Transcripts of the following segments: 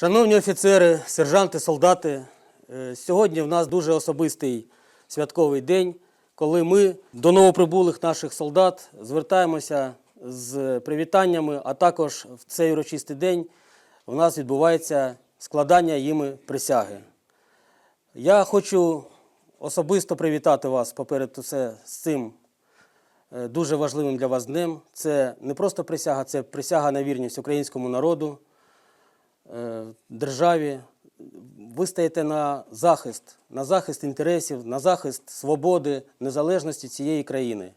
Шановні офіцери, сержанти, солдати, е, сьогодні в нас дуже особистий святковий день, коли ми до новоприбулих наших солдат звертаємося з привітаннями, а також в цей урочистий день в нас відбувається складання їми присяги. Я хочу особисто привітати вас поперед усе з цим е, дуже важливим для вас днем. Це не просто присяга, це присяга на вірність українському народу, державі. Ви стаєте на захист, на захист інтересів, на захист свободи, незалежності цієї країни.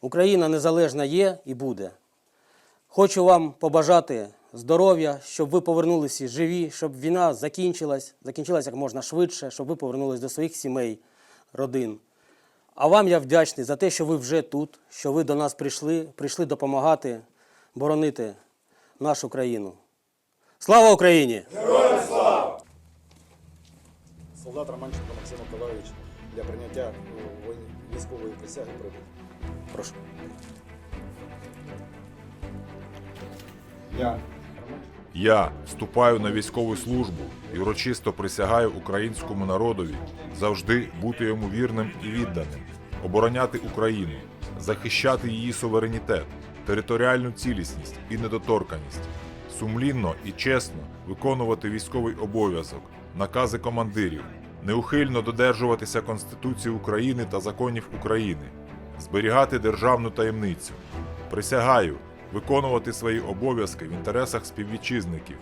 Україна незалежна є і буде. Хочу вам побажати здоров'я, щоб ви повернулися живі, щоб війна закінчилась, закінчилась як можна швидше, щоб ви повернулись до своїх сімей, родин. А вам я вдячний за те, що ви вже тут, що ви до нас прийшли, прийшли допомагати боронити нашу країну. Слава Україні! Героям слава! Солдат Романченко Максим Миколайович для прийняття військової присяги прибув. Прошу. Я Я вступаю на військову службу і урочисто присягаю українському народові завжди бути йому вірним і відданим, обороняти Україну, захищати її суверенітет, територіальну цілісність і недоторканість, сумлінно і чесно виконувати військовий обов'язок, накази командирів, неухильно додержуватися Конституції України та законів України, зберігати державну таємницю. Присягаю виконувати свої обов'язки в інтересах співвітчизників.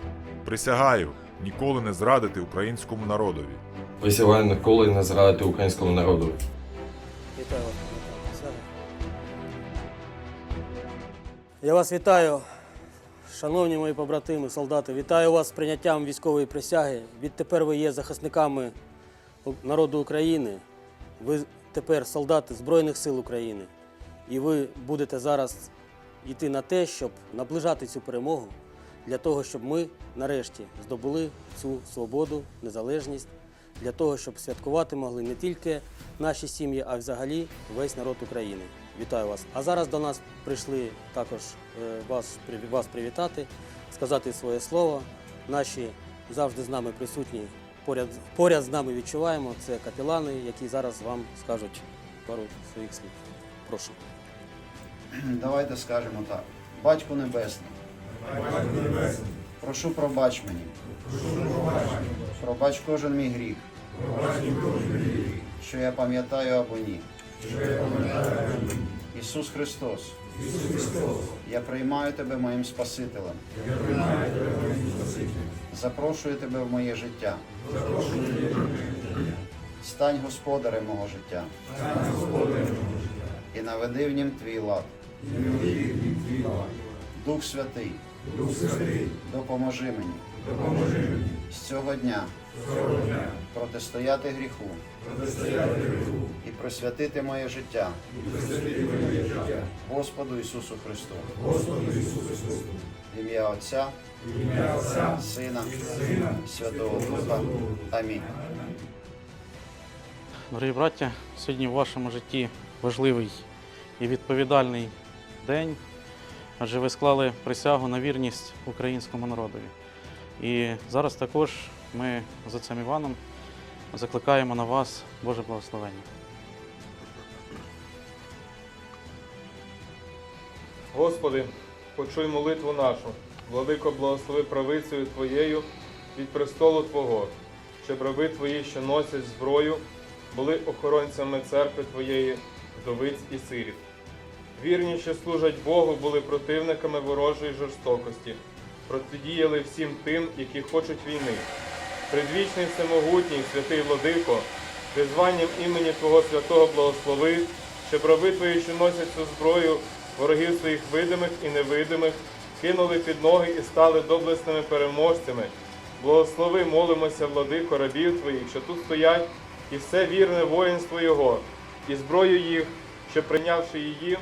Присягаю ніколи не зрадити українському народові. Присягаю ніколи не зрадити українському народу. Вітаю вас. Я вас вітаю, шановні мої побратими, солдати. Вітаю вас з прийняттям військової присяги. Відтепер ви є захисниками народу України. Ви тепер солдати Збройних сил України. І ви будете зараз йти на те, щоб наближати цю перемогу для того, щоб ми нарешті здобули цю свободу, незалежність, для того, щоб святкувати могли не тільки наші сім'ї, а взагалі весь народ України. Вітаю вас. А зараз до нас прийшли також е, вас, вас привітати, сказати своє слово. Наші завжди з нами присутні, поряд, поряд з нами відчуваємо. Це капілани, які зараз вам скажуть пару своїх слів. Прошу. Давайте скажемо так. Батьку Небесний. Прошу пробач мені. Пробач кожен мій гріх. Що я пам'ятаю або ні. Ісус Христос. Я приймаю тебе моїм Спасителем. Запрошую тебе в моє життя. Стань господарем мого життя. І наведи в нім твій лад. Дух Святий, допоможи мені з цього дня протистояти гріху і присвятити моє життя Господу Ісусу Христу. В ім'я Отця, Сина, Святого Духа. Амінь. Дорогі браття, сьогодні в вашому житті важливий і відповідальний день, адже ви склали присягу на вірність українському народові. І зараз також ми з отцем Іваном закликаємо на вас Боже благословення. Господи, почуй молитву нашу, владико, благослови правицею Твоєю від престолу Твого, щоб раби Твої, що носять зброю, були охоронцями церкви Твоєї, вдовиць і сиріт. Вірні, що служать Богу, були противниками ворожої жорстокості, протидіяли всім тим, які хочуть війни. Предвічний всемогутній, святий владико, призванням імені Твого святого благослови, щоб раби Твої, що носять цю зброю, ворогів своїх видимих і невидимих, кинули під ноги і стали доблесними переможцями. Благослови, молимося, владико, рабів Твоїх, що тут стоять, і все вірне воїнство Його, і зброю їх, що прийнявши її,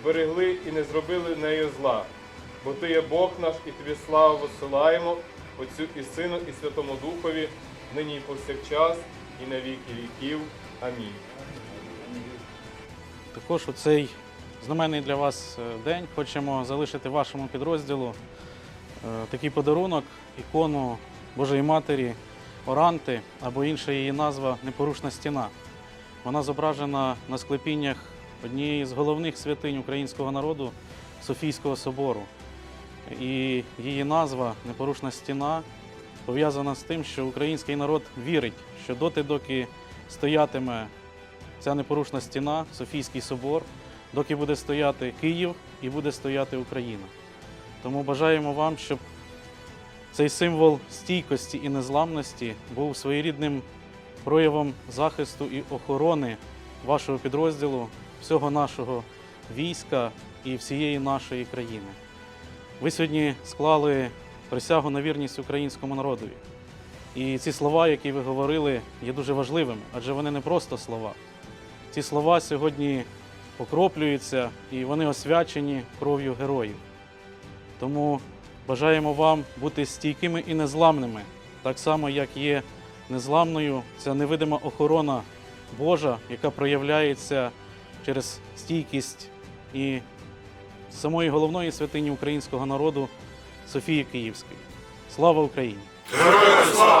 зберегли і не зробили нею зла. Бо Ти є Бог наш, і Тобі славу посилаємо, Отцю і Сину, і Святому Духові, нині і повсякчас, і на віки віків. Амінь. Також у цей знаменний для вас е, день хочемо залишити вашому підрозділу е, такий подарунок, ікону Божої Матері Оранти, або інша її назва Непорушна стіна. Вона зображена на склепіннях однієї з головних святинь українського народу Софійського собору. І її назва Непорушна стіна пов'язана з тим, що український народ вірить, що доти, доки стоятиме ця непорушна стіна, Софійський собор, доки буде стояти Київ і буде стояти Україна. Тому бажаємо вам, щоб цей символ стійкості і незламності був своєрідним проявом захисту і охорони вашого підрозділу, всього нашого війська і всієї нашої країни. Ви сьогодні склали присягу на вірність українському народові. І ці слова, які ви говорили, є дуже важливими, адже вони не просто слова. Ці слова сьогодні окроплюються і вони освячені кров'ю героїв. Тому бажаємо вам бути стійкими і незламними, так само, як є незламною ця невидима охорона Божа, яка проявляється через стійкість і самої головної святині українського народу Софії Київської. Слава Україні! Героям слава!